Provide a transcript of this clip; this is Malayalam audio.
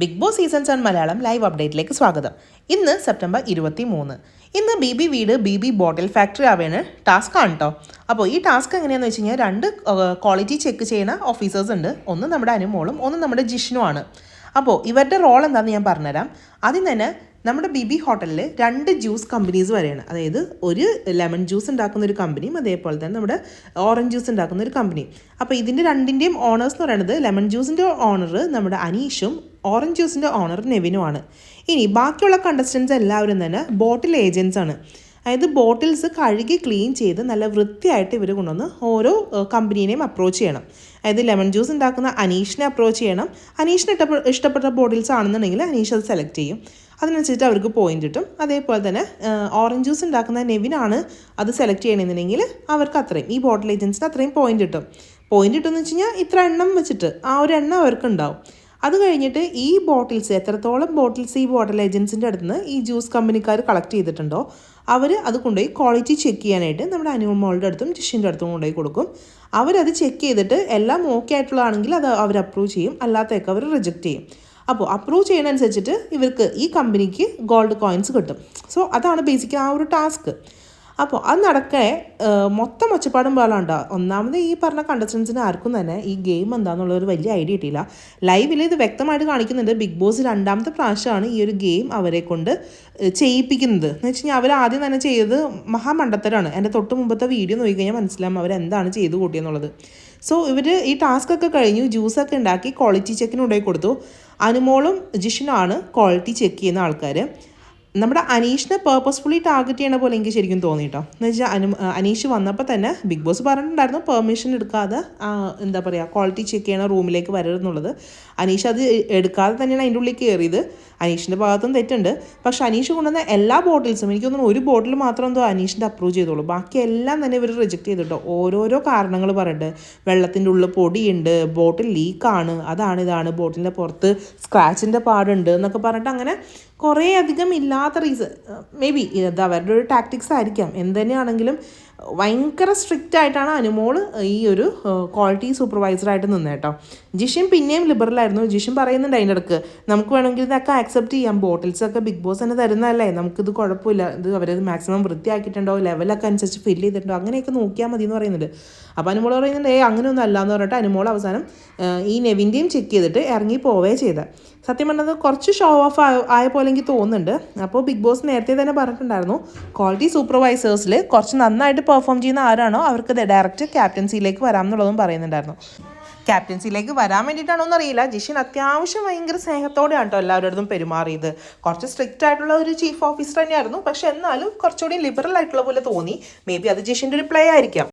Bigg Boss seasons and Malayalam live അപ്ഡേറ്റിലേക്ക് സ്വാഗതം. ഇന്ന് സെപ്റ്റംബർ ഇരുപത്തി മൂന്ന് ഇന്ന് ബി ബി വീട് ബി ബി ബോട്ടിൽ ഫാക്ടറി ആവേണ് ടാസ്ക് ആണ് കേട്ടോ അപ്പോൾ ഈ ടാസ്ക് എങ്ങനെയാണെന്ന് വെച്ച് കഴിഞ്ഞാൽ രണ്ട് ക്വാളിറ്റി ചെക്ക് ചെയ്യുന്ന ഓഫീസേഴ്സ് ഉണ്ട്. ഒന്ന് നമ്മുടെ അനുമോളും ഒന്ന് നമ്മുടെ ജിഷ്ണുവാണ് അപ്പോൾ ഇവരുടെ റോൾ എന്താണെന്ന് ഞാൻ പറഞ്ഞുതരാം. ആദ്യം തന്നെ നമ്മുടെ ബി ബി ഹോട്ടലിൽ രണ്ട് ജ്യൂസ് കമ്പനീസ് വരെയാണ്. അതായത് ഒരു ലെമൺ ജ്യൂസ് ഉണ്ടാക്കുന്ന ഒരു കമ്പനിയും അതേപോലെ തന്നെ നമ്മുടെ ഓറഞ്ച് ജ്യൂസ് ഉണ്ടാക്കുന്ന ഒരു കമ്പനിയും അപ്പോൾ ഇതിന്റെ രണ്ടിന്റെയും ഓണേഴ്സ് എന്ന് പറയുന്നത് ലെമൺ ജ്യൂസിന്റെ ഓണർ നമ്മുടെ അനീഷും ഓറഞ്ച് ജ്യൂസിന്റെ ഓണർ നെവിനുമാണ്. ഇനി ബാക്കിയുള്ള കണ്ടസ്റ്റൻസ് എല്ലാവരും തന്നെ ബോട്ടിൽ ഏജൻസ് ആണ്. അതായത് ബോട്ടിൽസ് കഴുകി ക്ലീൻ ചെയ്ത് നല്ല വൃത്തിയായിട്ട് ഇവർ കൊണ്ടുവന്ന് ഓരോ കമ്പനീനെയും അപ്രോച്ച് ചെയ്യണം. അതായത് ലെമൺ ജ്യൂസ് ഉണ്ടാക്കുന്ന അനീഷിനെ അപ്രോച്ച് ചെയ്യണം. അനീഷിന് ഇഷ്ടപ്പെട്ട ഇഷ്ടപ്പെട്ട ബോട്ടിൽസ് ആണെന്നുണ്ടെങ്കിൽ അനീഷ് അത് സെലക്ട് ചെയ്യും. അതിനനുസരിച്ച് അവർക്ക് പോയിന്റ് കിട്ടും. അതേപോലെ തന്നെ ഓറഞ്ച് ജ്യൂസ് ഉണ്ടാക്കുന്ന നെവിനാണ് അത് സെലക്ട് ചെയ്യണമെന്നുണ്ടെങ്കിൽ അവർക്ക് അത്രയും ഈ ബോട്ടിൽ ഏജൻസിന് അത്രയും പോയിന്റ് കിട്ടും. പോയിന്റ് കിട്ടുമെന്ന് വെച്ച് കഴിഞ്ഞാൽ ഇത്ര എണ്ണം വെച്ചിട്ട് ആ ഒരു എണ്ണം അവർക്ക് ഉണ്ടാവും. അത് കഴിഞ്ഞിട്ട് ഈ ബോട്ടിൽസ് എത്രത്തോളം ബോട്ടിൽസ് ഈ ബോട്ടിൽ ഏജൻസിന്റെ അടുത്ത് ഈ ജ്യൂസ് കമ്പനിക്കാർ കളക്ട് ചെയ്തിട്ടുണ്ടോ അവർ അത് കൊണ്ടുപോയി ക്വാളിറ്റി ചെക്ക് ചെയ്യാനായിട്ട് നമ്മുടെ അനിമൽ മോളുടെ അടുത്തും ജിഷിന്റെ അടുത്തും കൊണ്ടുപോയി കൊടുക്കും. അവരത് ചെക്ക് ചെയ്തിട്ട് എല്ലാം ഓക്കെ ആയിട്ടുള്ളതാണെങ്കിൽ അത് അവർ അപ്രൂവ് ചെയ്യും അല്ലാത്തതൊക്കെ അവർ റിജക്റ്റ് ചെയ്യും. അപ്പോൾ അപ്രൂവ് ചെയ്യുന്നതനുസരിച്ചിട്ട് ഇവർക്ക് ഈ കമ്പനിക്ക് ഗോൾഡ് കോയിൻസ് കിട്ടും. സോ അതാണ് ബേസിക് ആ ഒരു ടാസ്ക് അപ്പോൾ അത് നടക്കേ മൊത്തം ഒച്ചപ്പാടും പാടാണ്ടോ ഒന്നാമത് ഈ പറഞ്ഞ കണ്ടസ്റ്റൻസിന് ആർക്കും തന്നെ ഈ ഗെയിം എന്താണെന്നുള്ള ഒരു വലിയ ഐഡിയ കിട്ടിയില്ല. ലൈവിൽ ഇത് വ്യക്തമായിട്ട് കാണിക്കുന്നുണ്ട്. ബിഗ് ബോസ് രണ്ടാമത്തെ പ്രാവശ്യമാണ് ഈ ഒരു ഗെയിം അവരെ കൊണ്ട് ചെയ്യിപ്പിക്കുന്നത്. എന്ന് വെച്ച് കഴിഞ്ഞാൽ അവർ ആദ്യം തന്നെ ചെയ്തത് മഹാമണ്ടത്തരാണ്. എന്റെ തൊട്ട് മുമ്പത്തെ വീഡിയോ നോക്കി കഴിഞ്ഞാൽ മനസ്സിലാവും അവരെന്താണ് ചെയ്ത് കൂട്ടിയെന്നുള്ളത്. സോ ഇവർ ഈ ടാസ്ക് ഒക്കെ കഴിഞ്ഞു. ജ്യൂസൊക്കെ ഉണ്ടാക്കി ക്വാളിറ്റി ചെക്കിന് കൊണ്ടുപോയി കൊടുത്തു. അനുമോളും ജിഷിനാണ് ക്വാളിറ്റി ചെക്ക് ചെയ്യുന്ന ആൾക്കാർ നമ്മുടെ അനീഷിനെ പേർപ്പസ്ഫുള്ളി ടാർഗറ്റ് ചെയ്യണ പോലെ എനിക്ക് ശരിക്കും തോന്നി കേട്ടോ എന്ന് വെച്ചാൽ അനു അനീഷ് വന്നപ്പോൾ തന്നെ ബിഗ് ബോസ് പറഞ്ഞിട്ടുണ്ടായിരുന്നു പെർമിഷൻ എടുക്കാതെ എന്താ പറയുക ക്വാളിറ്റി ചെക്ക് ചെയ്യണ റൂമിലേക്ക് വരരുതെന്നുള്ളത് അനീഷ് അത് എടുക്കാതെ തന്നെയാണ് അതിന്റെ ഉള്ളിൽ കയറിയത് അനീഷിന്റെ ഭാഗത്തും തെറ്റുണ്ട്. പക്ഷെ അനീഷ് കൊണ്ടുവന്ന എല്ലാ ബോട്ടിൽസും എനിക്ക് തോന്നുന്നു ഒരു ബോട്ടിൽ മാത്രം എന്തോ അനീഷിന്റെ അപ്രൂവ് ചെയ്തോളൂ ബാക്കി എല്ലാം തന്നെ ഇവർ റിജക്റ്റ് ചെയ്തിട്ടോ. ഓരോരോ കാരണങ്ങൾ പറയുന്നുണ്ട് വെള്ളത്തിന്റെ ഉള്ളിൽ പൊടിയുണ്ട് ബോട്ടിൽ ലീക്കാണ് അതാണ് ഇതാണ് ബോട്ടിലിന്റെ പുറത്ത് സ്ക്രാച്ചിന്റെ പാടുണ്ട് എന്നൊക്കെ പറഞ്ഞിട്ട് അങ്ങനെ കുറേ അധികം ഇല്ലാത്ത റീസൺ മേ ബി ഇത് അവരുടെ ഒരു ടാക്ടിക്സ് ആയിരിക്കാം. എന്ത് തന്നെയാണെങ്കിലും ഭയങ്കര സ്ട്രിക്റ്റ് ആയിട്ടാണ് അനുമോൾ ഈ ഒരു ക്വാളിറ്റി സൂപ്പർവൈസറായിട്ട് നിന്നത് കേട്ടോ ജിഷിൻ പിന്നെയും ലിബറൽ ആയിരുന്നു. ജിഷിൻ പറയുന്നുണ്ട് അതിന്റെ ഇടയ്ക്ക് നമുക്ക് വേണമെങ്കിൽ ഇതൊക്കെ ആക്സെപ്റ്റ് ചെയ്യാം. ബോട്ടിൽസൊക്കെ ബിഗ് ബോസ് തന്നെ തരുന്നതല്ലേ? നമുക്കിത് കുഴപ്പമില്ല. ഇത് അവരത് മാക്സിമം വൃത്തിയാക്കിയിട്ടുണ്ടോ? ലെവലൊക്കെ അനുസരിച്ച് ഫില്ല് ചെയ്തിട്ടുണ്ടോ? അങ്ങനെയൊക്കെ നോക്കിയാൽ മതി എന്ന് പറയുന്നുണ്ട്. അപ്പോൾ അനുമോൾ പറയുന്നുണ്ട് ഏ അങ്ങനെയൊന്നും അല്ല എന്ന് പറഞ്ഞിട്ട് അനുമോൾ അവസാനം ഈ നെവിന്റെയും ചെക്ക് ചെയ്തിട്ട് ഇറങ്ങി പോവേ ചെയ്ത്. സത്യം പറഞ്ഞത് കുറച്ച് ഷോ ഓഫ് ആയ പോലെ എനിക്ക് തോന്നുന്നുണ്ട്. അപ്പോൾ ബിഗ് ബോസ് നേരത്തെ തന്നെ പറഞ്ഞിട്ടുണ്ടായിരുന്നു ക്വാളിറ്റി സൂപ്പർവൈസേഴ്സിൽ കുറച്ച് നന്നായിട്ട് പെർഫോം ചെയ്യുന്ന ആരാണോ അവർക്ക് ഡയറക്റ്റ് ക്യാപ്റ്റൻസിയിലേക്ക് വരാം എന്നുള്ളതും പറയുന്നുണ്ടായിരുന്നു. ക്യാപ്റ്റൻസിയിലേക്ക് വരാൻ വേണ്ടിയിട്ടാണോ എന്നറിയില്ല. ജിഷിൻ അത്യാവശ്യം ഭയങ്കര സ്നേഹത്തോടെയാണ് കേട്ടോ എല്ലാവരോടും പെരുമാറിയത്. കുറച്ച് സ്ട്രിക്റ്റ് ആയിട്ടുള്ള ഒരു ചീഫ് ഓഫീസർ തന്നെയായിരുന്നു. പക്ഷെ എന്നാലും കുറച്ചുകൂടി ലിബറൽ ആയിട്ടുള്ള പോലെ തോന്നി. മേ ബി അത് ജിഷിന്റെ ഒരു പ്ലേ ആയിരിക്കാം.